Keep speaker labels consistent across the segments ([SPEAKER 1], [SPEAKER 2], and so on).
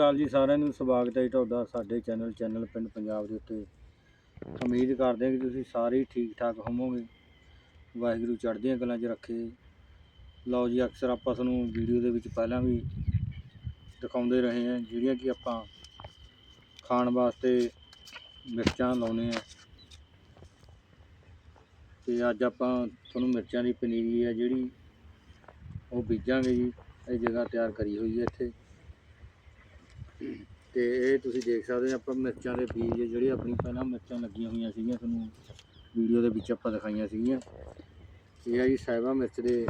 [SPEAKER 1] ਅਕਾਲ ਜੀ ਸਾਰਿਆਂ ਨੂੰ ਸਵਾਗਤ ਹੈ ਜੀ ਤੁਹਾਡਾ ਸਾਡੇ ਚੈਨਲ ਚੈਨਲ ਪਿੰਡ ਪੰਜਾਬ ਦੇ ਉੱਤੇ। ਉਮੀਦ ਕਰਦੇ ਹਾਂ ਕਿ ਤੁਸੀਂ ਸਾਰੇ ਹੀ ਠੀਕ ਠਾਕ ਹੋਵੋਗੇ। ਵਾਹਿਗੁਰੂ ਚੜ੍ਹਦੀਆਂ ਕਲਾਂ 'ਚ ਰੱਖੇ। ਲਓ ਜੀ, ਅਕਸਰ ਆਪਾਂ ਤੁਹਾਨੂੰ ਵੀਡੀਓ ਦੇ ਵਿੱਚ ਪਹਿਲਾਂ ਵੀ ਦਿਖਾਉਂਦੇ ਰਹੇ ਹਾਂ, ਜਿਹੜੀਆਂ ਕਿ ਆਪਾਂ ਖਾਣ ਵਾਸਤੇ ਮਿਰਚਾਂ ਲਾਉਨੇ ਆ ਤੇ ਅੱਜ ਆਪਾਂ ਤੁਹਾਨੂੰ ਮਿਰਚਾਂ ਦੀ ਪਨੀਰੀ ਹੈ ਜਿਹੜੀ ਉਹ ਬੀਜਾਂਗੇ ਜੀ। ਇਹ ਜਗ੍ਹਾ ਤਿਆਰ ਕਰੀ ਹੋਈ ਹੈ ਇੱਥੇ। ਤੇ ਇਹ ਤੁਸੀਂ ਦੇਖ ਸਕਦੇ ਹੋ, ਆਪਾਂ ਮਿਰਚਾਂ ਦੇ ਬੀਜ ਜਿਹੜੇ ਆਪਣੀ ਪਹਿਲਾਂ ਮਿਰਚਾਂ ਲੱਗੀਆਂ ਹੋਈਆਂ ਸੀਗੀਆਂ, ਤੁਹਾਨੂੰ ਵੀਡੀਓ ਦੇ ਵਿੱਚ ਆਪਾਂ ਦਿਖਾਈਆਂ ਸੀਗੀਆਂ। ਇਹ ਆ ਜੀ ਸਾਹਿਬਾ ਮਿਰਚ ਦੇ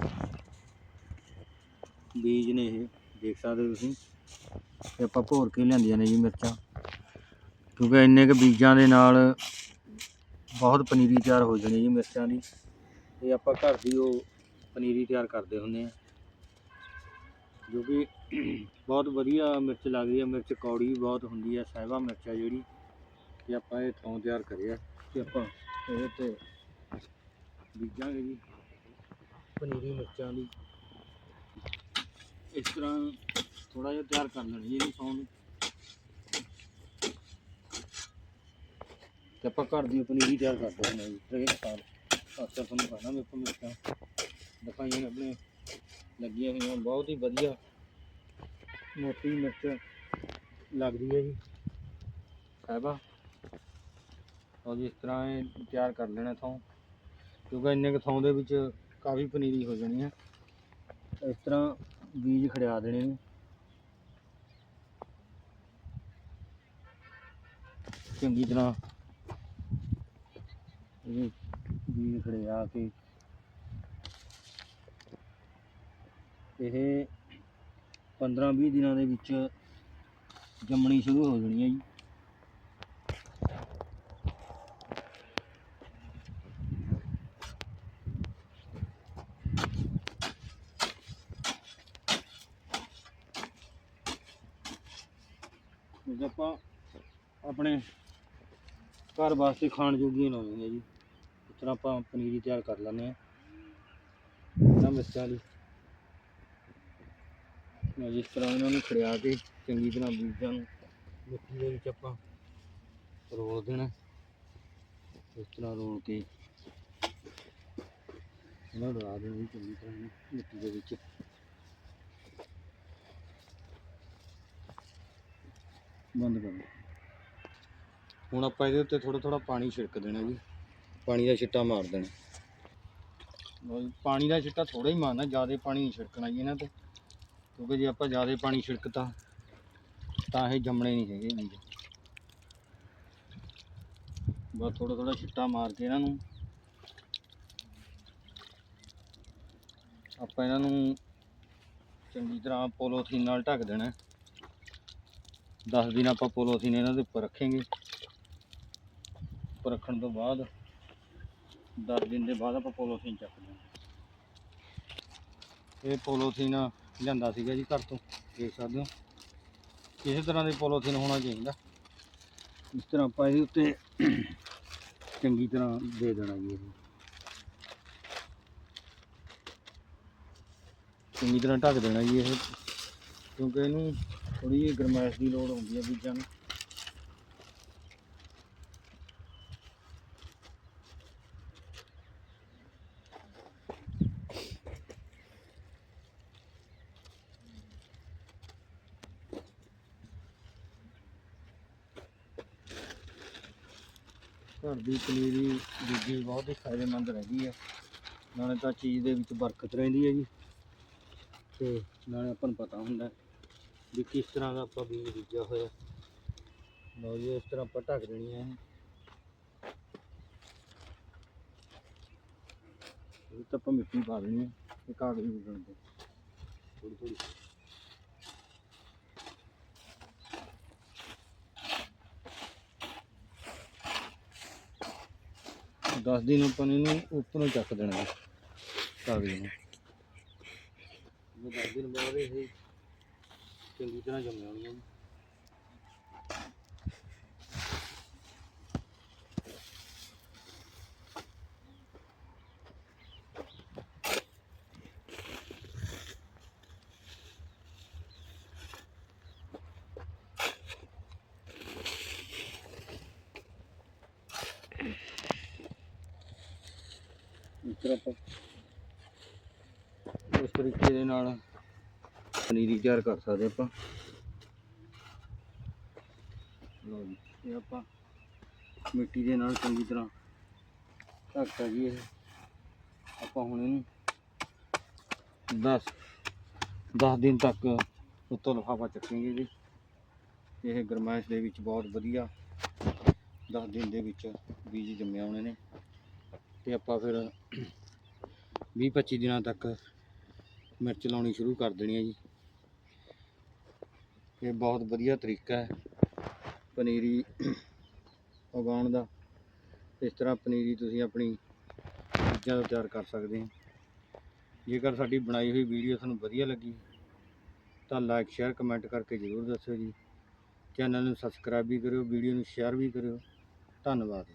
[SPEAKER 1] ਬੀਜ ਨੇ ਇਹ, ਦੇਖ ਸਕਦੇ ਹੋ ਤੁਸੀਂ। ਤੇ ਆਪਾਂ ਭੋਰ ਕੇ ਲਿਆਂਦੀਆਂ ਨੇ ਜੀ ਮਿਰਚਾਂ। ਕਿਉਂਕਿ ਇੰਨੇ ਕੁ ਬੀਜਾਂ ਦੇ ਨਾਲ ਬਹੁਤ ਪਨੀਰੀ ਤਿਆਰ ਹੋ ਜਾਣੀ ਜੀ ਮਿਰਚਾਂ ਦੀ। ਇਹ ਆਪਾਂ ਘਰ ਦੀ ਉਹ ਪਨੀਰੀ ਤਿਆਰ ਕਰਦੇ ਹੁੰਦੇ ਆ। ਜੋ ਕਿ ਬਹੁਤ ਵਧੀਆ ਮਿਰਚ ਲੱਗਦੀ ਹੈ, ਮਿਰਚ ਕੌੜੀ ਵੀ ਬਹੁਤ ਹੁੰਦੀ ਹੈ ਸਹਿਵਾ ਮਿਰਚ ਹੈ ਜਿਹੜੀ ਤੇ ਆਪਾਂ ਇਹ ਥਾਂ ਤਿਆਰ ਕਰਿਆ ਤੇ ਆਪਾਂ ਇਹਦੇ ਤੇ ਬੀਜਾਂਗੇ ਜੀ ਪਨੀਰੀ ਮਿਰਚਾਂ ਦੀ। ਇਸ ਤਰ੍ਹਾਂ ਥੋੜਾ ਜਿਹਾ ਤਿਆਰ ਕਰ ਲੈਣੀ ਜੀ ਇਹਨੂੰ ਥੋਂ ਨੂੰ। ਤੇ ਆਪਾਂ ਘਰ ਦੀ ਪਨੀਰੀ ਤਿਆਰ ਕਰਦੇ ਹੁੰਦੇ ਹਾਂ ਜੀ। ਹਰੇਕ ਸਾਲ ਅਕਸਰ ਤੁਹਾਨੂੰ ਕਹਿਣਾ ਮੇਰੇ ਕੋਲ ਮਿਰਚਾਂ ਦਿਖਾਈਆਂ ਆਪਣੇ। ਲੱਗੀਆਂ ਹੋਈਆਂ, ਬਹੁਤ ਹੀ ਵਧੀਆ ਮੋਟੀ ਮਿਰਚ ਲੱਗਦੀ ਹੈ ਜੀ। ਸਾਹਿਬਾ ਔਰ ਜਿਸ ਤਰ੍ਹਾਂ ਇਹ ਤਿਆਰ ਕਰ ਲੈਣਾ ਥੋਂ। ਕਿਉਂਕਿ ਇੰਨੇ ਕੁ ਥੋਂ ਦੇ ਵਿੱਚ ਕਾਫੀ ਪਨੀਰੀ ਹੋ ਜਾਣੀ ਹੈ। ਇਸ ਤਰ੍ਹਾਂ ਬੀਜ ਖੜਿਆ ਦੇਣੇ ਨੇ। ਚੰਗੀ ਤਰ੍ਹਾਂ ਇਹ ਬੀਜ ਖੜਿਆ ਕੇ ਇਹ 15-20 ਦਿਨਾਂ ਦੇ ਵਿੱਚ ਜੰਮਣੀ ਸ਼ੁਰੂ ਹੋ ਜਾਣੀ ਹੈ ਜੀ। ਇਹ ਆਪਾਂ ਆਪਣੇ ਘਰ ਵਾਸਤੇ ਖਾਣ ਜੋਗੀਆਂ ਲਾਉਂਦੇ ਹਾਂ ਜੀ। ਇਸ ਤਰ੍ਹਾਂ ਆਪਾਂ ਪਨੀਰੀ ਤਿਆਰ ਕਰ ਲੈਂਦੇ ਹਾਂ। ਇਹਨਾਂ ਮਿਰਚਾਂ ਦੀ ਮੈਂ ਜਿਸ ਤਰ੍ਹਾਂ ਇਹਨਾਂ ਨੂੰ ਖੜਿਆ ਕੇ ਚੰਗੀ ਤਰ੍ਹਾਂ ਬੀਜਾਂ ਨੂੰ, ਮਿੱਟੀ ਦੇ ਵਿੱਚ ਆਪਾਂ ਰੋਲ ਦੇਣਾ। ਇਸ ਤਰ੍ਹਾਂ ਰੋਲ ਕੇ ਇਹਨਾਂ ਨੂੰ ਲਾ ਦੇਣਾ ਚੰਗੀ ਤਰ੍ਹਾਂ ਮਿੱਟੀ ਦੇ ਵਿੱਚ। ਬੰਦ ਕਰ ਦਿਓ। ਹੁਣ ਆਪਾਂ ਇਹਦੇ ਉੱਤੇ ਥੋੜਾ ਥੋੜਾ ਪਾਣੀ ਛਿੜਕ ਦੇਣਾ ਜੀ। ਪਾਣੀ ਦਾ ਛਿੱਟਾ ਮਾਰ ਦੇਣਾ। ਪਾਣੀ ਦਾ ਛਿੱਟਾ ਥੋੜਾ ਹੀ ਮਾਰਨਾ, ਜ਼ਿਆਦਾ ਪਾਣੀ ਨਹੀਂ ਛਿੜਕਣਾ ਜੀ ਇਹਨਾਂ ਤੇ। ਕਿਉਂਕਿ ਜੇ ਆਪਾਂ ਜ਼ਿਆਦਾ ਪਾਣੀ ਛਿੜਕਤਾ, ਤਾਂ ਇਹ ਜੰਮਣੇ ਨਹੀਂ ਹੈਗੇ ਬੀਜ ਬਸ ਥੋੜਾ ਥੋੜਾ ਛਿੱਟਾ ਮਾਰ ਕੇ ਇਹਨਾਂ ਨੂੰ। ਆਪਾਂ ਇਹਨਾਂ ਨੂੰ ਚੰਗੀ ਤਰ੍ਹਾਂ ਪੋਲੋਥੀਨ ਨਾਲ ਢੱਕ ਦੇਣਾ 10 ਦਿਨ ਆਪਾਂ ਪੋਲੋਥੀਨ ਇਹਨਾਂ ਦੇ ਉੱਪਰ ਰੱਖਾਂਗੇ। ਉੱਪਰ ਰੱਖਣ ਤੋਂ ਬਾਅਦ 10 ਦਿਨ ਦੇ ਬਾਅਦ ਆਪਾਂ ਪੋਲੋਥੀਨ ਚੱਕ ਦੇਣਾ ਇਹ ਪੋਲੋਥੀਨ ਲਿਆਂਦਾ ਸੀਗਾ ਜੀ ਘਰ ਤੋਂ, ਦੇਖ ਸਕਦੇ ਹੋ। ਕਿਸੇ ਤਰ੍ਹਾਂ ਦੇ ਪੋਲੋਥੀਨ ਹੋਣਾ ਚਾਹੀਦਾ। ਇਸ ਤਰ੍ਹਾਂ ਆਪਾਂ ਇਹਦੇ ਉੱਤੇ ਚੰਗੀ ਤਰ੍ਹਾਂ ਦੇ ਦੇਣਾ ਜੀ ਇਹ ਚੰਗੀ ਤਰ੍ਹਾਂ ਢੱਕ ਦੇਣਾ ਜੀ ਇਹ। ਕਿਉਂਕਿ ਇਹਨੂੰ ਥੋੜੀ ਜਿਹੀ ਗਰਮੈਸ਼ ਦੀ ਲੋੜ ਹੁੰਦੀ ਹੈ ਬੀਜਾਂ ਨੂੰ। ਘਰ ਦੀ ਪਨੀਰੀ ਬੀਜੀ ਬਹੁਤ ਹੀ ਫਾਇਦੇਮੰਦ ਰਹਿੰਦੀ ਹੈ ਨਾਲੇ ਤਾਂ ਚੀਜ਼ ਦੇ ਵਿੱਚ ਬਰਕਤ ਰਹਿੰਦੀ ਹੈ ਜੀ। ਤੇ ਨਾਲੇ ਆਪਾਂ ਨੂੰ ਪਤਾ ਹੁੰਦਾ ਵੀ ਕਿਸ ਤਰ੍ਹਾਂ ਦਾ ਆਪਾਂ ਬੀਜ ਬੀਜਿਆ ਹੋਇਆ। ਲਓ ਜੀ, ਇਸ ਤਰ੍ਹਾਂ ਆਪਾਂ ਢੱਕ ਦੇਣੀ ਹੈ ਇਹ। ਤਾਂ ਆਪਾਂ ਮਿੱਟੀ ਪਾ ਦੇਣੀ ਹੈ ਤੇ ਕਾਗਜ਼ ਵੀ ਉੱਡਣ ਦੇ ਥੋੜੀ ਥੋੜੀ ਦਸ ਦਿਨ ਆਪਾਂ ਨੇ ਇਹਨੂੰ ਉੱਪਰੋਂ ਚੱਕ ਦੇਣਾ ਜੀ, ਕਾਗਜ਼ ਨੂੰ। ਉਹ ਦਸ ਦਿਨ ਬਾਅਦ ਇਹ ਚੰਗੀ ਤਰ੍ਹਾਂ ਜੰਮ ਜਾਣਗੀਆਂ ਜੀ ਆਪਾਂ ਇਸ ਤਰੀਕੇ ਦੇ ਨਾਲ ਪਨੀਰੀ ਤਿਆਰ ਕਰ ਸਕਦੇ ਆਪਾਂ। ਲਓ ਜੀ, ਇਹ ਆਪਾਂ ਮਿੱਟੀ ਦੇ ਨਾਲ ਚੰਗੀ ਤਰ੍ਹਾਂ ਢੱਕਤਾ ਜੀ ਇਹ। ਆਪਾਂ ਹੁਣ ਇਹਨੂੰ 10 10 ਦਿਨ ਤੱਕ ਉੱਤੋਂ ਲਿਫਾਫਾ ਚੱਕਾਂਗੇ ਜੀ। ਇਹ ਗਰਮਾਇਸ਼ ਦੇ ਵਿੱਚ ਬਹੁਤ ਵਧੀਆ 10 ਦਿਨ ਦੇ ਵਿੱਚ ਬੀਜ ਜੰਮੇ ਆਉਣੇ ਨੇ। ਤੇ ਆਪਾਂ ਫਿਰ 20 25 ਦਿਨਾਂ ਤੱਕ ਮਿਰਚ ਲਾਉਣੀ ਸ਼ੁਰੂ ਕਰ ਦੇਣੀ ਹੈ ਜੀ। ਇਹ ਬਹੁਤ ਵਧੀਆ ਤਰੀਕਾ ਹੈ ਪਨੀਰੀ ਉਗਾਉਣ ਦਾ। ਇਸ ਤਰ੍ਹਾਂ ਪਨੀਰੀ ਤੁਸੀਂ ਆਪਣੀ ਚੀਜ਼ਾਂ ਤੋਂ ਤਿਆਰ ਕਰ ਸਕਦੇ ਹੋ। ਜੇਕਰ ਸਾਡੀ ਬਣਾਈ ਹੋਈ ਵੀਡੀਓ ਤੁਹਾਨੂੰ ਵਧੀਆ ਲੱਗੀ, ਤਾਂ ਲਾਈਕ ਸ਼ੇਅਰ ਕਮੈਂਟ ਕਰਕੇ ਜ਼ਰੂਰ ਦੱਸਿਓ ਜੀ। ਚੈਨਲ ਨੂੰ ਸਬਸਕ੍ਰਾਈਬ ਵੀ ਕਰਿਓ, ਵੀਡੀਓ ਨੂੰ ਸ਼ੇਅਰ ਵੀ ਕਰਿਓ। ਧੰਨਵਾਦ